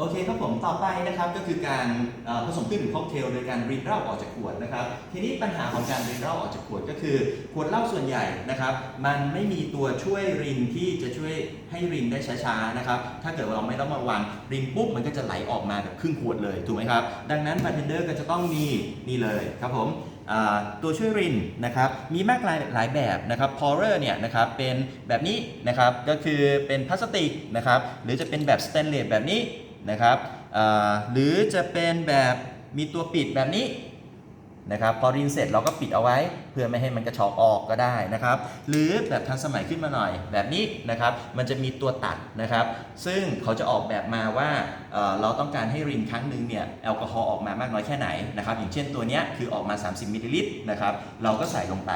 โอเคครับผมต่อไปนะครับก็คือการผสมเครื่องดื่มค็อกเทลโดยการรินเหล้าออกจากขวดนะครับทีนี้ปัญหาของการรินเหล้าออกจากขวดก็คือ ขวดเหล้าส่วนใหญ่นะครับ มันไม่มีตัวช่วยรินที่จะช่วยให้รินได้ช้าๆนะครับถ้าเกิดเราไม่ต้องระวังรินปุ๊บมันก็จะไหลออกมาแบบครึ่งขวดเลยถูกไหมครับดังนั้นบาร์เทนเดอร์ก็จะต้องมีนี่เลยครับผมตัวช่วยรินนะครับมีมากหลายหลายแบบนะครับพอเรอร์เนี่ยนะครับเป็นแบบนี้นะครับก็คือเป็นพลาสติกนะครับหรือจะเป็นแบบสแตนเลสแบบนี้ นะครับหรือจะเป็นแบบมีตัวปิดแบบนี้นะครับพอรินเสร็จเราก็ปิดเอาไว้ เพื่อไม่ให้มันกระชอกออกก็ได้นะครับ หรือแบบทันสมัยขึ้นมาหน่อยแบบนี้นะครับ มันจะมีตัวตัดนะครับ ซึ่งเขาจะออกแบบมาว่าเเราต้องการให้รินครั้งหนึ่งเนี่ยแอลกอฮอล์ออกมามากน้อยแค่ไหนนะครับ อย่างเช่นตัวนี้คือออกมา 30มิลลิลิตรนะครับ เราก็ใส่ลงไป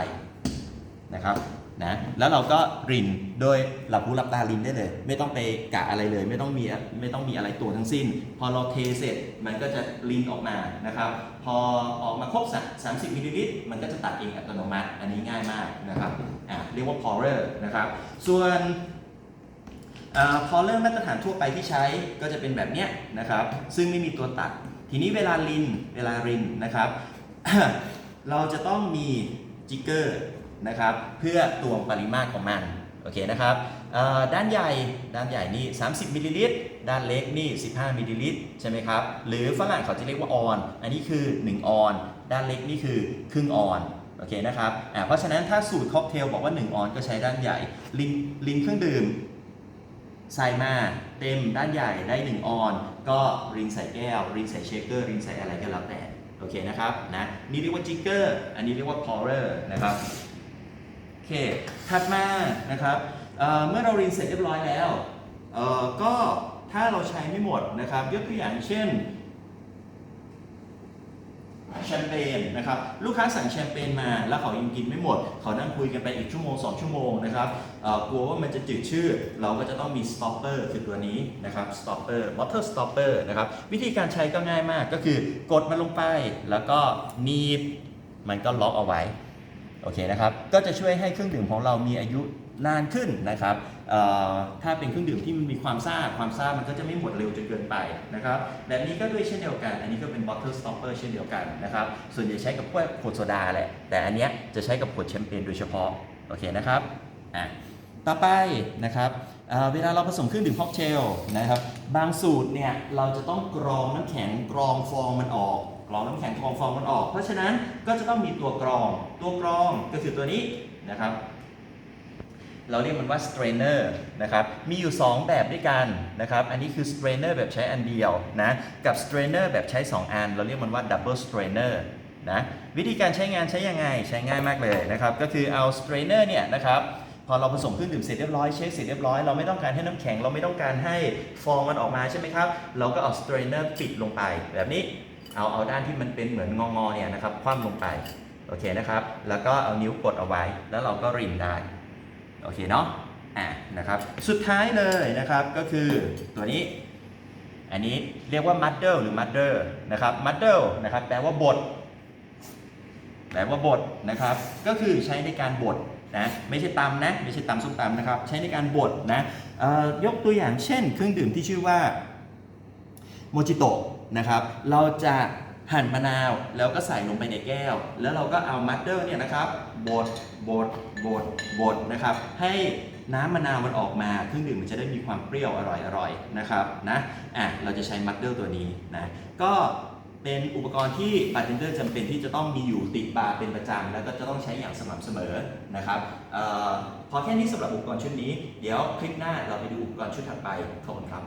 นะครับ นะแล้วเราก็รินโดยหลับหูหลับตารินได้เลย ไม่ต้องไปกะอะไรเลย ไม่ต้องมีไม่ต้องมีอะไรตัวทั้งสิ้น พอเราเทเสร็จมันก็จะรินออกมานะครับ พอออกมาครบ30มิลลิลิตรมันก็จะตัดเองอัตโนมัติ อันนี้ง่ายมากนะครับอะเรียกว่า pourer นะครับ ส่วนอพอเริ่มมาตรฐานทั่วไปที่ใช้ก็จะเป็นแบบเนี้ยนะครับ ซึ่งไม่มีตัวตัด ทีนี้เวลารินเวลารินนะครับ เราจะต้องมีจิกเกอร์ นะครับ เพื่อตวงปริมาตรของมันโอเคนะครับด้านใหญ่ด้านใหญ่นี่ 30มิลลิลิตรด้านเล็กนี่ 15มิลลิลิตรใช่ไหมครับ หรือฝรั่งเขาจะเรียกว่าออน อันนี้คือ 1 ออน ด้านเล็กนี่คือครึ่งออนโอเคนะครับเพราะฉะนั้นถ้าสูตรค็อกเทลบอกว่า 1 ออนก็ใช้ด้านใหญ่ ลินลินเครื่องดื่มใส่มาเต็มด้านใหญ่ได้ 1 ออน ก็รินใส่แก้ว รินใส่เชคเกอร์ รินใส่อะไรก็แล้วแต่โอเคนะครับนะนี่เรียกว่าจิกเกอร์อันนี้เรียกว่าพอเรอร์นะครับ อเค ถัดมานะครับเเมื่อเรารินเสร็จเรียบร้อยแล้วก็ถ้าเราใช้ไม่หมดนะครับยกตัวอย่างเช่นแชมเปญนะครับลูกค้าสั่งแชมเปญมาแล้วเขายังกินไม่หมด เขานั่งคุยกันไปอีกชั่วโมง 2 ชั่วโมงนะครับกลัวว่ามันจะจืดชืดเราก็จะต้องมี stopper คือตัวนี้นะครับ stopper bottle stopper นะครับวิธีการใช้ก็ง่ายมากก็คือกดมันลงไปแล้วก็หนีบมันก็ล็อกเอาไว้ โอเคนะครับก็จะช่วยให้เครื่องดื่มของเรามีอายุนานขึ้นนะครับถ้าเป็นเครื่องดื่มที่มันมีความซ่าความซ่ามันก็จะไม่หมดเร็วจนเกินไปนะครับแบบนี้ก็ด้วยเช่นเดียวกัน อันนี้ก็เป็น bottle stopper เช่นเดียวกันนะครับส่วนใหญ่ใช้กับพวกขวดโซดาแหละแต่อันเนี้ยจะใช้กับขวดแชมเปญโดยเฉพาะโอเคนะครับอะ ต่อไปนะครับเเวลาเราผสมเครื่องดื่มค็อกเทลนะครับ บางสูตรเนี่ยเราจะต้องกรองน้ำแข็งกรองฟองมันออก กรองน้ำแข็งกรองฟองมันออก เพราะฉะนั้นก็จะต้องมีตัวกรอง ตัวกรองก็คือตัวนี้นะครับ เราเรียกมันว่า strainer นะครับมีอยู่ 2 แบบด้วยกันนะครับอันนี้คือ strainer แบบใช้อันเดียวนะกับ strainer แบบใช้ 2 อัน เราเรียกมันว่า double strainer นะวิธีการใช้งานใช้ยังไงใช้ง่ายมากเลยนะครับก็คือเอา strainer เนี่ยนะครับ พอเราผสมเครื่องดื่มเสร็จเรียบร้อยเช็คเสร็จเรียบร้อยเราไม่ต้องการให้น้ำแข็งเราไม่ต้องการให้ฟองมันออกมาใช่ไหมครับ เราก็เอา strainer ปิดลงไปแบบนี้เอาเอาด้านที่มันเป็นเหมือนงอๆเนี่ยนะครับคว่ำลงไปโอเคนะครับ แล้วก็เอานิ้วกดเอาไว้ แล้วเราก็รินได้โอเคเนาะอะนะครับสุดท้ายเลยนะครับก็คือตัวนี้ อันนี้เรียกว่า muddle หรือ mudder นะครับ muddle นะครับแปลว่าบดแปลว่าบดนะครับ ก็คือใช้ในการบด นะไม่ใช่ตำนะไม่ใช่ตำส้มตำนะครับ ใช้ในการบดนะยกตัวอย่างเช่น เครื่องดื่มที่ชื่อว่าโมจิโตะนะครับเราจะหั่นมะนาวแล้วก็ใส่ลงไปในแก้ว แล้วเราก็เอามัดเดอร์เนี่ยนะครับบดบดบดบดนะครับให้น้ำมะนาวมันออกมาเครื่องดื่มมันจะได้มีความเปรี้ยวอร่อยอร่อยนะครับนะอะเราจะใช้มัดเดอร์ตัวนี้นะก็ เป็นอุปกรณ์ที่บาร์เทนเดอร์จำเป็นที่จะต้องมีอยู่ติดบาร์เป็นประจำแล้วก็จะต้องใช้อย่างสม่ำเสมอนะครับออพอแค่นี้สำหรับอุปกรณ์ชุดนี้ เดี๋ยวคลิปหน้าเราไปดูอุปกรณ์ชุดถัดไปขอบคุณครับ